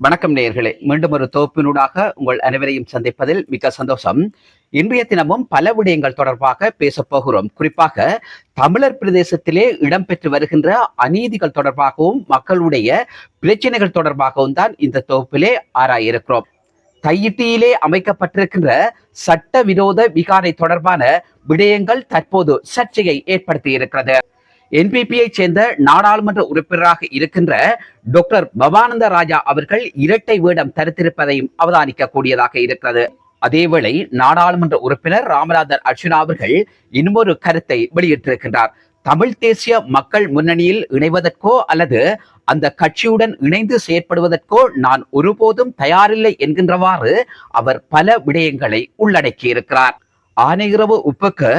வணக்கம் நேயர்களே. மீண்டும் ஒரு தொகுப்பினூடாக உங்கள் அனைவரையும் சந்திப்பதில் மிக்க சந்தோஷம். இன்றைய தினமும் பல விடயங்கள் தொடர்பாக பேசப்போகிறோம் குறிப்பாக தமிழர் பிரதேசத்திலே இடம்பெற்று வருகின்ற அநீதிகள் தொடர்பாகவும் மக்களுடைய பிரச்சனைகள் தொடர்பாகவும் தான் இந்த தொகுப்பிலே ஆராயிருக்கிறோம். தையிட்டியிலே அமைக்கப்பட்டிருக்கின்ற சட்டவிரோத விகாரை தொடர்பான விடயங்கள் தற்போது சர்ச்சையை ஏற்படுத்தி இருக்கிறது என்பிபியை சேர்ந்த நாடாளுமன்ற உறுப்பினராக இருக்கின்ற டாக்டர் பவானந்த ராஜா அவர்கள் இரட்டை வேடம் தரித்திருப்பதையும் அவதானிக்க கூடியதாக இருக்கிறது. அதேவேளை நாடாளுமன்ற உறுப்பினர் ராமநாதன் அர்ஜுனா அவர்கள் இன்னொரு கருத்தை வெளியிட்டிருக்கின்றார். தமிழ் தேசிய மக்கள் முன்னணியில் இணைவதற்கோ அல்லது அந்த கட்சியுடன் இணைந்து செயற்படுவதற்கோ நான் ஒருபோதும் தயாரில்லை என்கின்றவாறு அவர் பல விடயங்களை உள்ளடக்கியிருக்கிறார். ஆனையிரவு உப்புக்கு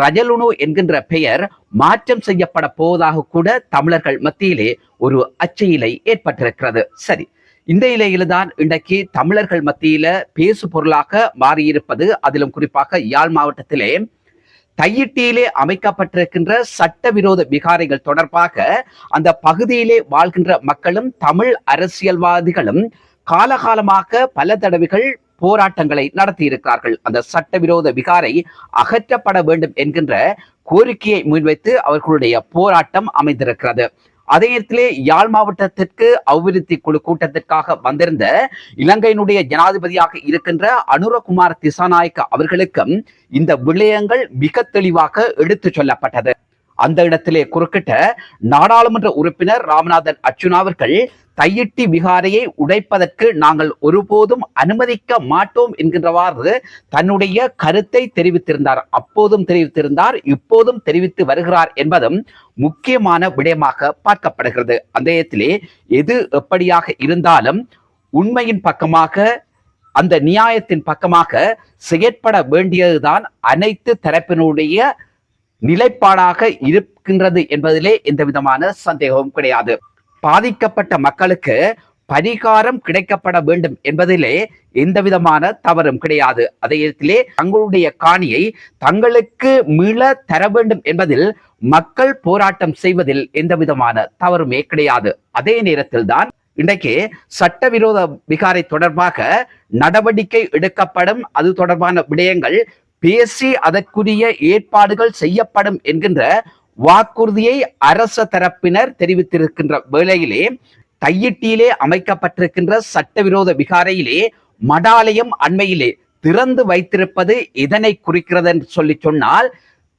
ரஜலுணு என்கின்ற பெயர் மாற்றம் செய்யப்பட போவதாக கூட தமிழர்கள் மத்தியிலே ஒரு அச்சையிலை ஏற்பட்டிருக்கிறது. சரி இந்த இலையில்தான் இன்றைக்கு தமிழர்கள் மத்தியில பேசு பொருளாக மாறியிருப்பது. அதிலும் குறிப்பாக யாழ் மாவட்டத்திலே தையிட்டியிலே அமைக்கப்பட்டிருக்கின்ற சட்டவிரோத விகாரைகள் தொடர்பாக அந்த பகுதியிலே வாழ்கின்ற மக்களும் தமிழ் அரசியல்வாதிகளும் காலகாலமாக பல தடவைகள் போராட்டங்களை நடத்தி இருக்கிறார்கள் அந்த சட்டவிரோத விகாரை அகற்றப்பட வேண்டும் என்கின்ற கோரிக்கையை முன்வைத்து அவர்களுடைய போராட்டம் அமைந்திருக்கிறது. அதே நேரத்திலே யாழ் மாவட்டத்திற்கு அபிவிருத்தி குழு கூட்டத்திற்காக வந்திருந்த இலங்கையினுடைய ஜனாதிபதியாக இருக்கின்ற அனுரகுமார் திசாநாயக்க அவர்களுக்கும் இந்த விடயங்கள் மிக தெளிவாக எடுத்து சொல்லப்பட்டது. அந்த இடத்திலே குறுக்கிட்ட நாடாளுமன்ற உறுப்பினர் ராமநாதன் அர்ச்சுனா அவர்கள் தையிட்டி விகாரையை உடைப்பதற்கு நாங்கள் ஒருபோதும் அனுமதிக்க மாட்டோம் என்கின்றவாறு தன்னுடைய கருத்தை தெரிவித்திருந்தார். அப்போதும் தெரிவித்திருந்தார் இப்போதும் தெரிவித்து வருகிறார் என்பதும் முக்கியமான விடயமாக பார்க்கப்படுகிறது. அந்தயத்திலே எது எப்படியாக இருந்தாலும் உண்மையின் பக்கமாக அந்த நியாயத்தின் பக்கமாக செயற்பட வேண்டியதுதான் அனைத்து தரப்பினுடைய நிலைப்பாடாக இருக்கின்றது என்பதிலே எந்த விதமான சந்தேகமும் கிடையாது. பாதிக்கப்பட்ட மக்களுக்கு பரிகாரம் கிடைக்கப்பட வேண்டும் என்பதிலே எந்த விதமான தவறும் கிடையாது. அதே இடத்திலே தங்களுடைய காணியை தங்களுக்கு மீள தர வேண்டும் என்பதில் மக்கள் போராட்டம் செய்வதில் எந்த விதமான தவறுமே கிடையாது. அதே நேரத்தில் தான் இன்றைக்கு சட்டவிரோத விகாரை தொடர்பாக நடவடிக்கை எடுக்கப்படும். அது தொடர்பான விடயங்கள் பேசி அதற்குரிய ஏற்பாடுகள் செய்யப்படும் என்கின்ற வாக்குறுதியை அரச தரப்பினர் தெரிவித்திருக்கின்ற வேளையிலே தையிட்டியிலே அமைக்கப்பட்டிருக்கின்ற சட்டவிரோத விகாரையிலே மடாலயம் அண்மையிலே திறந்து வைத்திருப்பது இதனை குறிக்கிறது என்று சொல்லி சொன்னால்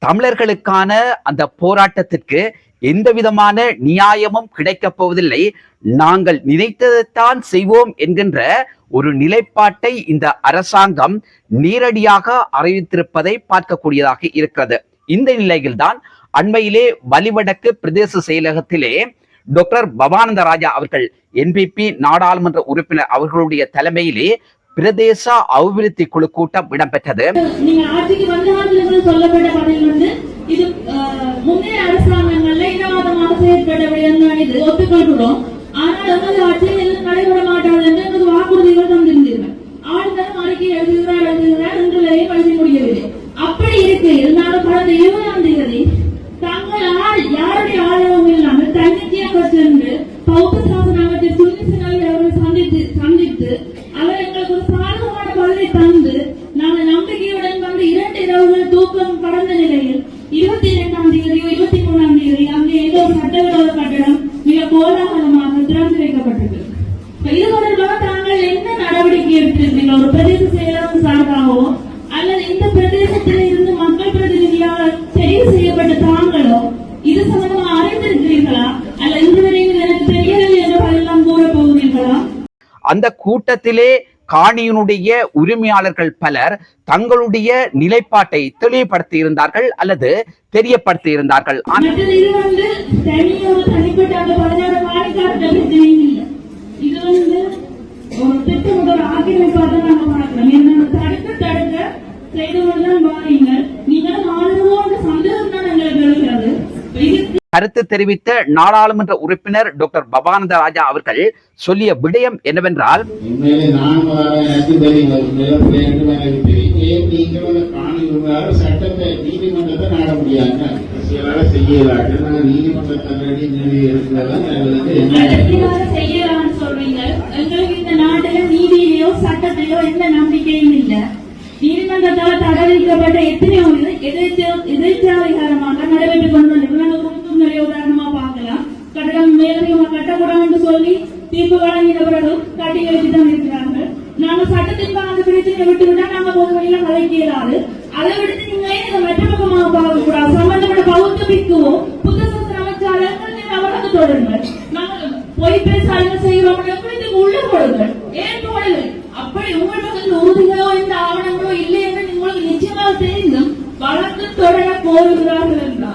தமிழர்களுக்கான அந்த போராட்டத்திற்கு எந்த விதமான நியாயமும் கிடைக்கப் போவதில்லை. நாங்கள் நினைத்ததைத்தான் செய்வோம் என்கின்ற ஒரு நிலைப்பாட்டை இந்த அரசாங்கம் நேரடியாக அறிவித்திருப்பதை பார்க்கக்கூடியதாக இருக்கிறது. இந்த நிலையில்தான் அண்மையிலே வலிவடக்கு பிரதேச செயலகத்திலே டாக்டர் பவானந்த ராஜா அவர்கள் என்பிபி நாடாளுமன்ற உறுப்பினர் அவர்களுடைய தலைமையிலே பிரதேச அபிவிருத்தி குழு கூட்டம் இடம்பெற்றது. அறிக்கை எழுதுகிறார் அப்படி இருக்கு இருந்தாலும் கடந்த இருபதாம் தேதி தங்கள் ஆள் யாருடைய ஆதரவும் இல்லாமல் தன்னிச்சையாக சென்று பௌத்த சாசன அமைச்சர் சுனில் அவர்கள் சந்தித்து சந்தித்து அவர் எங்களுக்கு ஒரு சாதகமான பதிலை தந்து நாங்கள் நம்பிக்கையுடன் வந்து இரண்டு இரவுகள் தூக்கம் கடந்த நிலையில் இருபத்தி இரண்டாம் தேதியோ இருபத்தி மூணாம் தேதி அங்கே ஏதோ ஒரு சட்டவிரோத கட்டடம் மிக கோலாகலமாக திறந்து வைக்கப்பட்டது. இது தொடர்பாக தாங்கள் என்ன நடவடிக்கை எடுத்திருந்தீங்க ஒரு பிரதேச செயலகம் சார்பாகவோ அல்லது இந்த பிரதேசத்தில் இருந்து பிரதிநிதியாக தெரிவு செய்யப்பட்ட தாங்களோ இது சம்பந்தமாக அறிந்திருக்கிறீர்களா? அல்ல இதுவரையில் எனக்கு தெரியவில்லை என்ற பதிலாம் கூற போகிறீர்களா? அந்த கூட்டத்திலே காணியினுடைய உரிமையாளர்கள் பலர் தங்களுடைய நிலைப்பாட்டை தெளிவுபடுத்தி இருந்தார்கள் அல்லது தெரியப்படுத்தி இருந்தார்கள் ஒரு ஒரு ஆக்கிரமிப்பாக என்ன தடுக்க தடுக்க கருத்து தெரிவித்த நாடாளுமன்ற உறுப்பினர் டாக்டர் பவானந்த ராஜா அவர்கள் சொல்லிய விடயம் என்னவென்றால் எந்த நம்பிக்கையும் இல்ல. நீதிமன்றத்தால் தடை விதிக்கப்பட்ட எத்தனையோ எதிர்த்து எதிர்த்தாதிகாரமாக நடைபெற்றுக் கொண்டு நாங்கள் குறித்தும் நிறைய உதாரணமா பார்க்கலாம் கட்டடம் மேலதிகமா கட்டக்கூடாதுன்னு சொல்லி தீர்ப்பு வழங்கின பிறகு கட்டி வச்சு தான் இருக்கிறார்கள் நாங்க சட்டத்தின் அந்த பிரச்சனையை விட்டு விட்டா நாங்க பொது வழியில கலைக்க இயலாது அதை விடுத்து நீங்க ஏன் இதை மற்ற பக்கமாக பார்க்க கூடாது சம்பந்தப்பட்ட பௌத்த பிக்குவோ புத்த சாஸ்திர அமைச்சாளர்கள் நீங்க அவரது தொடருங்கள் நாங்க பொய் பேசாங்க செய்கிறோம் இதுக்கு உள்ள போடுங்கள் ஏன் போடல அப்படி உங்கள் பக்கத்தில் உறுதிகளோ இந்த ஆவணங்களோ இல்லை என்று உங்களுக்கு நிச்சயமாக தெரிந்தும் வழக்கு தொடர கோருகிறார்கள் என்றார்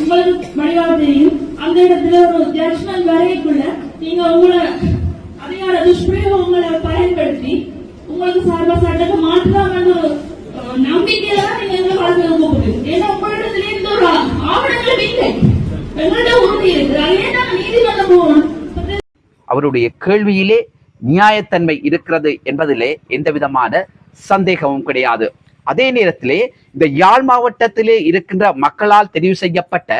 உங்களுக்கு மடிவாக தெரியும் அந்த இடத்துல ஒரு ஜட்மெண்ட் வரைக்குள்ள நீங்க உங்களை அதிகார துஷ்பிரயோகங்களை பயன்படுத்தி உங்களுக்கு சார்பா சட்டத்தை மாற்றலாம் ஒரு அஹ், நம்பிக்கையில தான் நீங்க எங்களை வழக்கு கூப்பிடுறீங்க ஏன்னா உங்களிடத்துல எந்த ஒரு ஆவணங்களும் இல்லை. எங்கள்கிட்ட உறுதி இருக்குது. அதே நாங்க நீதிமன்றம் போகணும். அவருடைய கேள்வியிலே நியாயத்தன்மை இருக்கிறது என்பதிலே எந்த விதமான சந்தேகமும் கிடையாது. அதே நேரத்திலே இந்த யாழ் மாவட்டத்திலே இருக்கின்ற மக்களால் தெரிவு செய்யப்பட்ட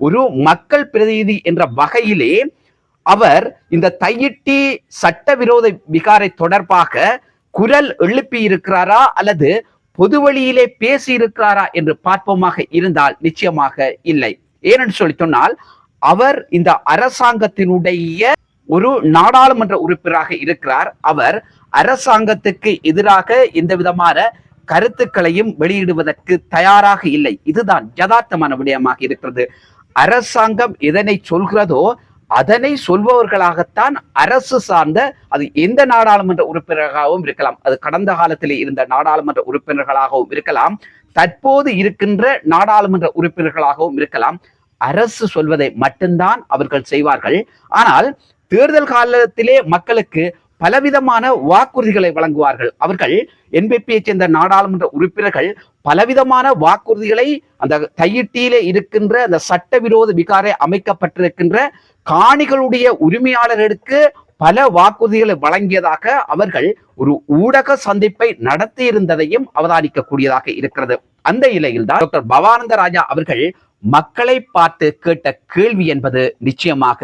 ஒரு மக்கள் பிரதிநிதி என்ற வகையிலே அவர் இந்த தையிட்டி சட்டவிரோத விகாரை தொடர்பாக குரல் எழுப்பி இருக்கிறாரா அல்லது பொது வழியிலே பேசி இருக்கிறாரா என்று பார்ப்போமாக இருந்தால் நிச்சயமாக இல்லை. ஏனென்று சொல்லி சொன்னால் அவர் இந்த அரசாங்கத்தினுடைய ஒரு நாடாளுமன்ற உறுப்பினராக இருக்கிறார். அவர் அரசாங்கத்துக்கு எதிராக எந்த விதமான கருத்துக்களையும் வெளியிடுவதற்கு தயாராக இல்லை. இதுதான் யதார்த்தமான விடயமாக இருக்கிறது. அரசாங்கம் எதனை சொல்கிறதோ அதனை சொல்பவர்களாகத்தான் அரசு சார்ந்த அது எந்த நாடாளுமன்ற உறுப்பினர்களாகவும் இருக்கலாம் அது கடந்த காலத்திலே இருந்த நாடாளுமன்ற உறுப்பினர்களாகவும் இருக்கலாம் தற்போது இருக்கின்ற நாடாளுமன்ற உறுப்பினர்களாகவும் இருக்கலாம் அரசு சொல்வதை மட்டும்தான் அவர்கள் செய்வார்கள். ஆனால் தேர்தல் காலத்திலே மக்களுக்கு பலவிதமான வாக்குறுதிகளை வழங்குவார்கள். அவர்கள் என்பிபியை சேர்ந்த நாடாளுமன்ற உறுப்பினர்கள் பலவிதமான வாக்குறுதிகளை அந்த தையிட்டியிலே இருக்கின்ற அந்த சட்டவிரோத விகாரை அமைக்கப்பட்டிருக்கின்ற காணிகளுடைய உரிமையாளர்களுக்கு பல வாக்குறுதிகளை வழங்கியதாக அவர்கள் ஒரு ஊடக சந்திப்பை நடத்தியிருந்ததையும் அவதானிக்கக்கூடியதாக இருக்கிறது. அந்த நிலையில்தான் டாக்டர் பவானந்த ராஜா அவர்கள் மக்களை பார்த்து கேட்ட கேள்வி என்பது நிச்சயமாக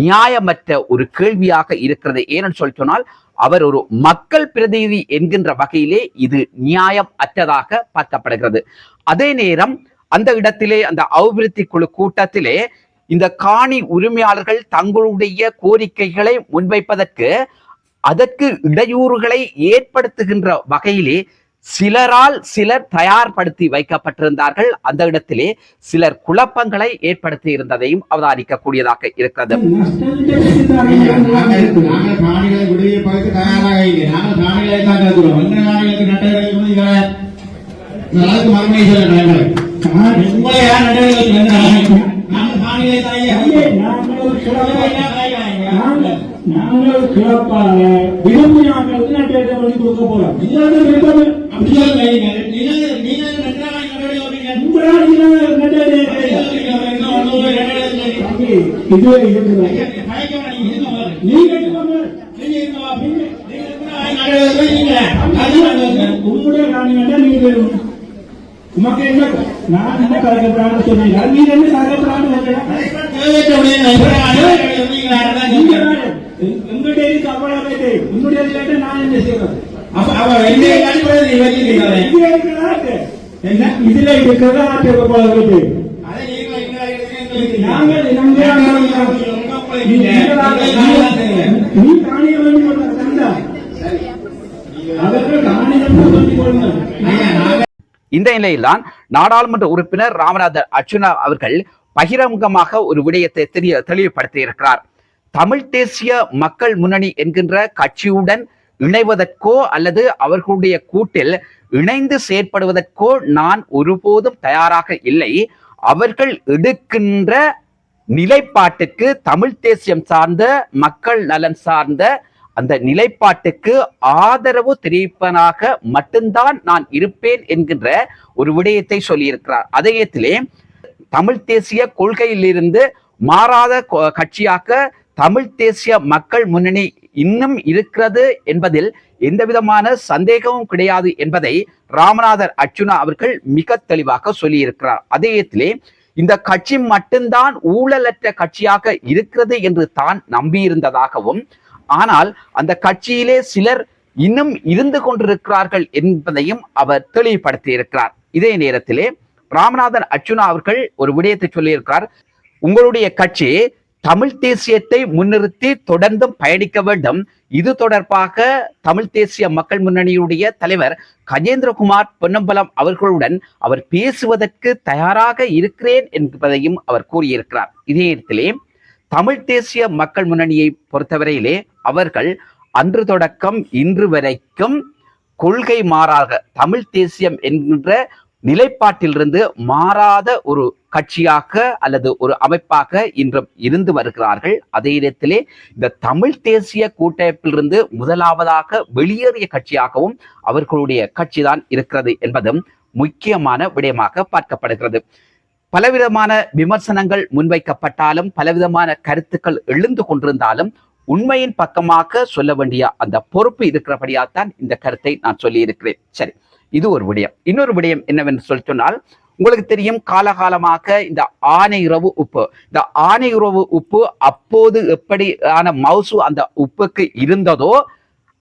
நியாயமற்ற ஒரு கேள்வியாக இருக்கிறது. ஏனென்று சொல்லி சொன்னால் அவர் ஒரு மக்கள் பிரதிநிதி என்கின்ற வகையிலே இது நியாயம் அற்றதாக பார்க்கப்படுகிறது. அதே நேரம் அந்த இடத்திலே அந்த அபிவிருத்தி குழு கூட்டத்திலே இந்த காணி உரிமையாளர்கள் தங்களுடைய கோரிக்கைகளை முன்வைப்பதற்கு அதற்கு இடையூறுகளை ஏற்படுத்துகின்ற வகையிலே சிலரால் சிலர் தயார்படுத்தி வைக்கப்பட்டிருந்தார்கள். அந்த இடத்திலே சிலர் குழப்பங்களை ஏற்படுத்தி இருந்ததையும் அவதானிக்கக்கூடியதாக இருக்கிறது. உங்களை யார் நாங்கள் சிறப்பாக விரும்பி நாங்கள் உள்நாட்டு பண்ணி கொடுக்க போறோம் இது இருக்குது நீங்க எடுத்துக்கோங்க. உங்களுடைய நீங்க உமக்கு என்ன? நான் என்ன கலக்கப்படாது சொன்னீங்க நீங்க என்ன கலக்கப்படாது உங்களுடைய அவ்வளவு உங்களுடைய கேட்டு நான் என்ன இதுல இருக்கிறதா இருக்கு நாங்கள் நீ வேண்டும் தந்தா அவர்கள் காணியம் சொல்லிக் கொள்ளுங்கள் இந்த நிலையில்தான் நாடாளுமன்ற உறுப்பினர் ராமநாதர் அர்ஜுனா அவர்கள் பகிரங்கமாக ஒரு விடயத்தை தெரிய தெளிவுபடுத்தி இருக்கிறார் தமிழ் தேசிய மக்கள் முன்னணி என்கின்ற கட்சியுடன் இணைவதற்கோ அல்லது அவர்களுடைய கூட்டில் இணைந்து செயற்படுவதற்கோ நான் ஒருபோதும் தயாராக இல்லை. அவர்கள் எடுக்கின்ற நிலைப்பாட்டுக்கு தமிழ் தேசியம் சார்ந்த மக்கள் நலன் சார்ந்த அந்த நிலைப்பாட்டுக்கு ஆதரவு தெரிவிப்பனாக மட்டும்தான் நான் இருப்பேன் என்கின்ற ஒரு விடயத்தை சொல்லியிருக்கிறார். அதயத்திலே தமிழ் தேசிய கொள்கையிலிருந்து மாறாத கொ- கட்சியாக தமிழ் தேசிய மக்கள் முன்னணி இன்னும் இருக்கிறது என்பதில் எந்த விதமான சந்தேகமும் கிடையாது என்பதை ராமநாதர் அர்ச்சுனா அவர்கள் மிக தெளிவாக சொல்லியிருக்கிறார். அதயத்திலே இந்த கட்சி மட்டும்தான் ஊழலற்ற கட்சியாக இருக்கிறது என்று தான் நம்பியிருந்ததாகவும் ஆனால் அந்த கட்சியிலே சிலர் இன்னும் இருந்து கொண்டிருக்கிறார்கள் என்பதையும் அவர் தெளிவுபடுத்தி இருக்கிறார் இதே நேரத்திலே ராமநாதன் அர்ச்சுனா அவர்கள் ஒரு விடயத்தை சொல்லியிருக்கிறார். உங்களுடைய கட்சி தமிழ் தேசியத்தை முன்னிறுத்தி தொடர்ந்தும் பயணிக்க வேண்டும். இது தொடர்பாக தமிழ் தேசிய மக்கள் முன்னணியுடைய தலைவர் கஜேந்திரகுமார் பொன்னம்பலம் அவர்களுடன் அவர் பேசுவதற்கு தயாராக இருக்கிறேன் என்பதையும் அவர் கூறியிருக்கிறார். இதே நேரத்திலே தமிழ் தேசிய மக்கள் முன்னணியை பொறுத்தவரையிலே அவர்கள் அன்று தொடக்கம் இன்று வரைக்கும் கொள்கை மாறாக தமிழ் தேசியம் என்கின்ற நிலைப்பாட்டிலிருந்து மாறாத ஒரு கட்சியாக அல்லது ஒரு அமைப்பாக இன்றும் இருந்து வருகிறார்கள். அதே இடத்திலே இந்த தமிழ் தேசிய கூட்டமைப்பிலிருந்து முதலாவதாக வெளியேறிய கட்சியாகவும் அவர்களுடைய கட்சிதான் இருக்கிறது என்பதும் முக்கியமான விடயமாக பார்க்கப்படுகிறது. பலவிதமான விமர்சனங்கள் முன்வைக்கப்பட்டாலும் பலவிதமான கருத்துக்கள் எழுந்து கொண்டிருந்தாலும் உண்மையின் பக்கமாக சொல்ல வேண்டிய அந்த பொறுப்பு இருக்கிறபடியாக தான் இந்த கருத்தை நான் சொல்லி இருக்கிறேன் சரி இது ஒரு விடயம். இன்னொரு விடயம் என்னவென்று சொல்லி சொன்னால் உங்களுக்கு தெரியும் காலகாலமாக இந்த ஆனையுறவு உப்பு. இந்த ஆனையுறவு உப்பு அப்போது எப்படியான மவுசு அந்த உப்புக்கு இருந்ததோ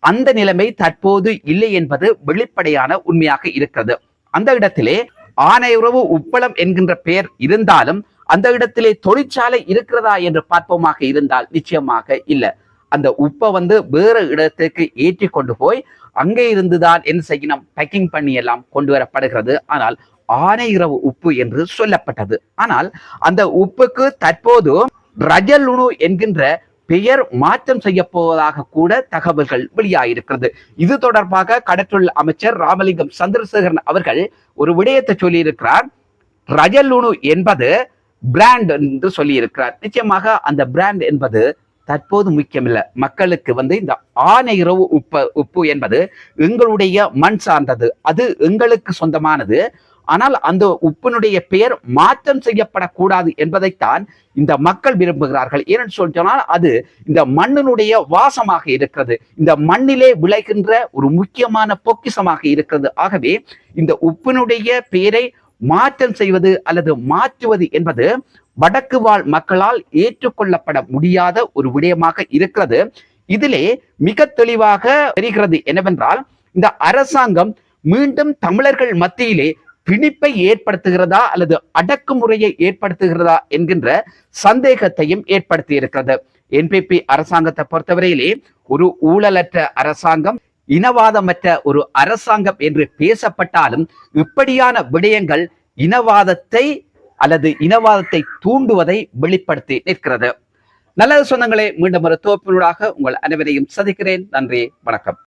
அந்த நிலைமை தற்போது இல்லை என்பது வெளிப்படையான உண்மையாக இருக்கிறது. அந்த இடத்திலே ஆனையுறவு உப்பளம் என்கின்ற பெயர் இருந்தாலும் அந்த இடத்திலே தொழிற்சாலை இருக்கிறதா என்று பார்ப்போமாக இருந்தால் நிச்சயமாக இல்லை. அந்த உப்பை வந்து வேறு இடத்துக்கு ஏற்றி கொண்டு போய் அங்கே இருந்துதான் என்ன செய்யணும்? பேக்கிங் பண்ணி எல்லாம் கொண்டு வரப்படுகிறது. ஆனால் ஆனை இரவு உப்பு என்று சொல்லப்பட்டது. ஆனால் அந்த உப்புக்கு தற்போது ரஜலுணு என்கின்ற பெயர் மாற்றம் செய்ய போவதாக கூட தகவல்கள் வெளியாயிருக்கிறது. இது தொடர்பாக கடற்றொழில் அமைச்சர் ராமலிங்கம் சந்திரசேகரன் அவர்கள் ஒரு விடயத்தை சொல்லியிருக்கிறார். ரஜலுணு என்பது பிராண்ட் என்று சொல்லியிருக்கிறார். நிச்சயமாக அந்த பிராண்ட் என்பது தற்போது முக்கியமில்லை. மக்களுக்கு வந்து இந்த ஆனையிறவு உப்பு உப்பு என்பது எங்களுடைய மண் சார்ந்தது. அது எங்களுக்கு சொந்தமானது. ஆனால் அந்த உப்பினுடைய பெயர் மாற்றம் செய்யப்படக்கூடாது என்பதைத்தான் இந்த மக்கள் விரும்புகிறார்கள். ஏன்னு சொல்லி சொன்னால் அது இந்த மண்ணினுடைய வாசமாக இருக்கிறது. இந்த மண்ணிலே விளைகின்ற ஒரு முக்கியமான பொக்கிசமாக இருக்கிறது. ஆகவே இந்த உப்பினுடைய பெயரை மாற்றம் செய்வது அல்லது மாற்றுவது என்பது வடக்கு வாழ் மக்களால் ஏற்றுக்கொள்ளப்பட முடியாத ஒரு விடயமாக இருக்கிறது. இதிலே மிக தெளிவாக தெரிகிறது என்னவென்றால் இந்த அரசாங்கம் மீண்டும் தமிழர்கள் மத்தியிலே பிணிப்பை ஏற்படுத்துகிறதா அல்லது அடக்குமுறையை ஏற்படுத்துகிறதா என்கின்ற சந்தேகத்தையும் ஏற்படுத்தி இருக்கிறது என்பிபி அரசாங்கத்தை பொறுத்தவரையிலே ஒரு ஊழலற்ற அரசாங்கம் இனவாதமற்ற ஒரு அரசாங்கம் என்று பேசப்பட்டாலும் இப்படியான விடயங்கள் இனவாதத்தை அல்லது இனவாதத்தை தூண்டுவதை வெளிப்படுத்தி நிற்கிறது. நல்லது சொந்தங்களே மீண்டும் ஒரு தோப்பினூடாக உங்கள் அனைவரையும் சந்திக்கிறேன். நன்றி வணக்கம்.